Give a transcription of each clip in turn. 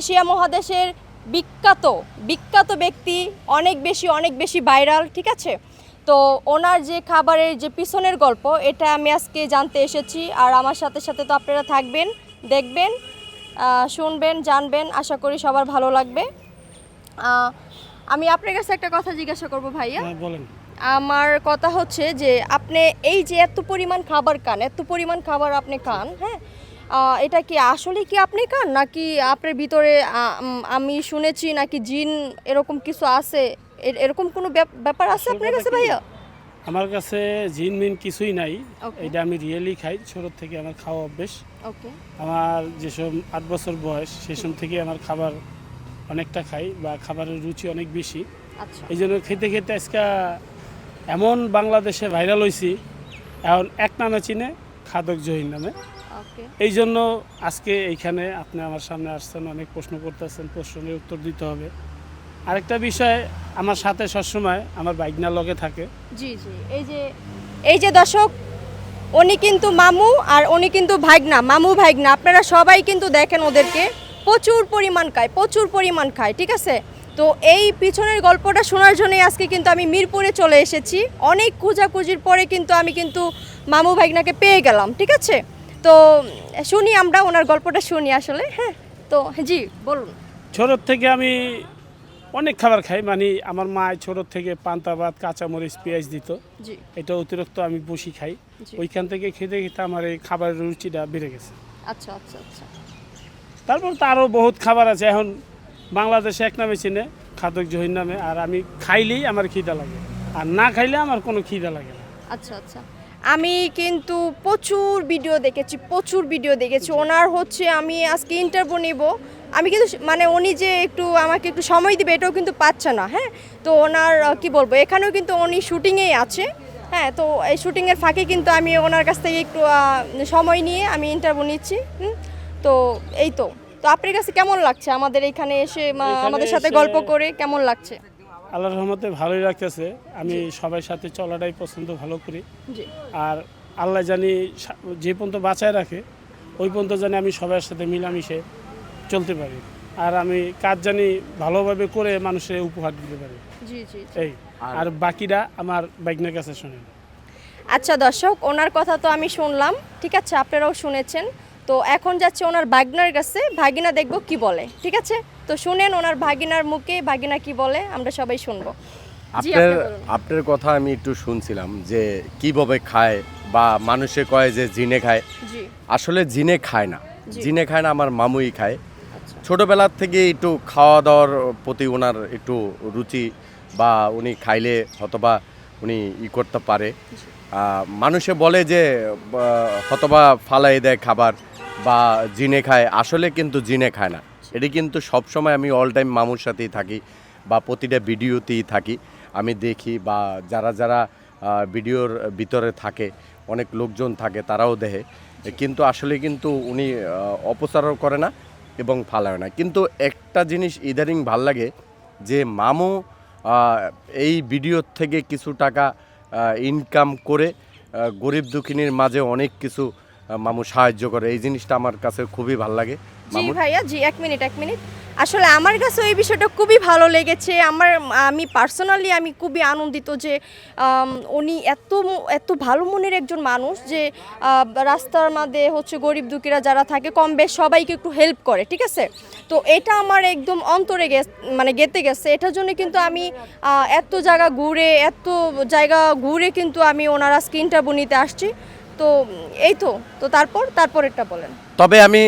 Asia মহাদেশের বিখ্যাত বিখ্যাত ব্যক্তি অনেক বেশি অনেক বেশি ভাইরাল ঠিক আছে? তো ওনার যে খাবারের যে পিছনের গল্প এটা আমি আজকে জানতে এসেছি। আর আমার সাথে সাথে তো আপনারা থাকবেন দেখবেন শুনবেন জানবেন আশা করি সবার ভালো লাগবে। আমি আপনার কাছে একটা কথা জিজ্ঞাসা করব ভাইয়া। হ্যাঁ বলেন। আমার কথা হচ্ছে যে আপনি এই যে এত পরিমাণ খাবার খান এত পরিমাণ খাবার আপনি খান হ্যাঁ? এটা কি আসলে কি আপনি খান? নাকি আপনার ভিতরে আমি শুনেছি নাকি জিন এরকম কিছু আছে? এরকম কোনো ব্যাপ- ব্যাপার আছে আপনার কাছে ভাইয়া? আমার কাছে জিন মিন কিছুই নাই। এটা আমি রিয়েলি খাই ছোট থেকে আমার খাওয়া অভ্যেস। ওকে আমার যেসব আট বছর বয়স সেসব থেকে আমার খাবার অনেকটা খাই বা খাবারের রুচি অনেক বেশি। আচ্ছা। এই জন্য খেতে খেতে আজকে এমন বাংলাদেশে ভাইরাল হয়েছি এখন এক নামে চিনে খাদক জহির নামে। এই জন্য আজকে এইখানে আপনি আমার সামনে আসছেন অনেক প্রশ্ন করতেছেন প্রশ্নের উত্তর দিতে হবে। আরেকটা বিষয় আমার সাথে সবসময় আমার বাইকনা লগে থাকে। জি জি। এই যে এই যে দর্শক উনি কিন্তু মামু আর উনি কিন্তু ভাগনা মামু ভাগনা আপনারা সবাই কিন্তু দেখেন ওদেরকে প্রচুর পরিমাণ খায় প্রচুর পরিমাণ খায় ঠিক আছে? তো এই পিছনের গল্পটা শোনার জন্যই আজকে কিন্তু আমি মিরপুরে চলে এসেছি। অনেক খোঁজাখুঁজির পরে কিন্তু আমি কিন্তু মামু ভাগনাকে পেয়ে গেলাম ঠিক আছে? তো শুনি আমরা ওনার গল্পটা শুনি আসলে হ্যাঁ? তো জি বলুন। ছোটোর থেকে আমি অনেক খাবার খাই মানে আমার মা ছোটোর থেকে পান্তা ভাত কাঁচামরিচ পেঁয়াজ দিত। এটা অতিরিক্ত আমি বসি খাই। ওইখান থেকে খেতে খেতে আমার এই খাবারের রুচিটা বেড়ে গেছে। আচ্ছা আচ্ছা আচ্ছা। তারপর তো আরও বহুত খাবার আছে এখন বাংলাদেশে এক নামে চিনে, খাদক জহির নামে, আর আমি খাইলেই আমার খিদা লাগে। আর না খাইলে আমার কোনো খিদা লাগে না। আচ্ছা আচ্ছা। আমি কিন্তু প্রচুর ভিডিও দেখেছি, প্রচুর ভিডিও দেখেছি। ওনার হচ্ছে আমি আজকে ইন্টারভিউ নিব। আমি কিন্তু মানে উনি যে একটু আমাকে একটু সময় দিবে, এটাও কিন্তু পাচ্ছে না হ্যাঁ? তো ওনার কি বলব, এখানেও কিন্তু উনি শুটিংয়েই আছে হ্যাঁ? তো এই শুটিংয়ের ফাঁকে কিন্তু আমি ওনার কাছ থেকে একটু সময় নিয়ে আমি ইন্টারভিউ নিচ্ছি তো এই তো। তো আপনার কাছে কেমন লাগছে? আমাদের এখানে এসে আমাদের সাথে গল্প করে কেমন লাগছে? আল্লাহর রহমতে ভালোই লাগতেছে। আমি সবার সাথে চলাটাই পছন্দ ভালো করি। আর আল্লাহ জানি যে পর্যন্ত বাঁচায় রাখে ওই পর্যন্ত জানি আমি সবার সাথে মিলামিশে চলতে পারি। আর আমি কাজ জানি ভালোভাবে করে মানুষের উপহার দিতে পারি। জি জি এই আর বাকিরা আমার বাইকনের কাছে শোনেন। আচ্ছা দর্শক ওনার কথা তো আমি শুনলাম। ঠিক আছে আপনারাও শুনেছেন। তো এখন যাচ্ছে ওনার ভাগনার কাছে। ভাগিনা দেখব কি বলে ঠিক আছে? তো শুনেন ওনার ভাগিনার মুখে ভাগিনা কি বলে আমরা সবাই শুনব। আপনার আপনার কথা আমি একটু শুনছিলাম যে কীভাবে খায় বা মানুষে কয় যে জিনে খায়। আসলে জিনে খায় না। জিনে খায় না আমার মামুই খায়। আচ্ছা। ছোটবেলার থেকে একটু খাওয়া দাওয়ার প্রতি ওনার একটু রুচি বা উনি খাইলে হতবা উনি ই করতে পারে। আহ, মানুষে বলে যে হতবা ফালাই দেয় খাবার। বা জিনে খায়, আসলে কিন্তু জিনে খায় না। এটি কিন্তু সবসময় আমি অল টাইম মামুর সাথেই থাকি বা প্রতিটা ভিডিওতেই থাকি। আমি দেখি বা যারা যারা ভিডিওর ভিতরে থাকে, অনেক লোকজন থাকে, তারাও দেখে। কিন্তু আসলে কিন্তু উনি অপচারও করে না এবং ফালায় না। কিন্তু একটা জিনিস ইদারিং ভালো লাগে যে মামু এই ভিডিওর থেকে কিছু টাকা ইনকাম করে গরিব দুঃখিনীর মাঝে অনেক কিছু মামু সাহায্য করে। এই জিনিসটা আমার কাছে খুবই ভালো লাগে। জি ভাইয়া জি এক মিনিট এক মিনিট। আসলে আমার কাছে এই বিষয়টা খুবই ভালো লেগেছে। আমার আমি পার্সোনালি আমি খুবই আনন্দিত যে উনি এত এত ভালো মনের একজন মানুষ যে রাস্তার মধ্যে হচ্ছে গরিব দুঃখীরা যারা থাকে কম বেশ সবাইকে একটু হেল্প করে ঠিক আছে? তো এটা আমার একদম অন্তরে গে মানে গেতে গেছে। এটার জন্য কিন্তু আমি এত জায়গা ঘুরে এত জায়গা ঘুরে কিন্তু আমি ওনার আজকে ইন্টারভিউ নিতে আসছি। তো, এই তো তো তারপর, তারপরেরটা বলেন। তবে আমি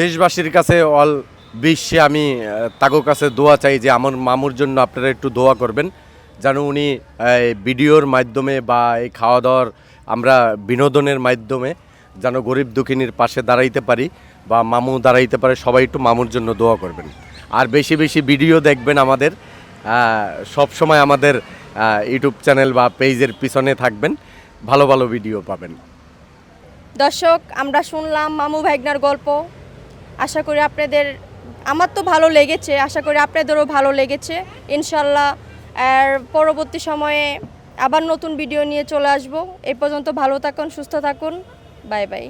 দেশবাসীর কাছে অল বিশ্বে আমি তাগো কাছে দোয়া চাই যে আমার মামুর জন্য আপনারা একটু দোয়া করবেন, যেন উনি ভিডিওর মাধ্যমে বা এই খাওয়া দাওয়ার আমরা বিনোদনের মাধ্যমে যেন গরিব দুঃখিনীর পাশে দাঁড়াইতে পারি বা মামু দাঁড়াইতে পারে, সবাই একটু মামুর জন্য দোয়া করবেন। আর বেশি বেশি ভিডিও দেখবেন আমাদের সব সময় আমাদের ইউটিউব চ্যানেল বা পেজের পিছনে থাকবেন। ভালো ভালো ভিডিও পাবেন। দর্শক, আমরা শুনলাম মামু ভাইগনার গল্প। আশা করি আপনাদের, আমার তো ভালো লেগেছে, আশা করি আপনাদেরও ভালো লেগেছে। ইনশাল্লাহ, আর পরবর্তী সময়ে আবার নতুন ভিডিও নিয়ে চলে আসব। এই পর্যন্ত ভালো থাকুন, সুস্থ থাকুন। Bye bye.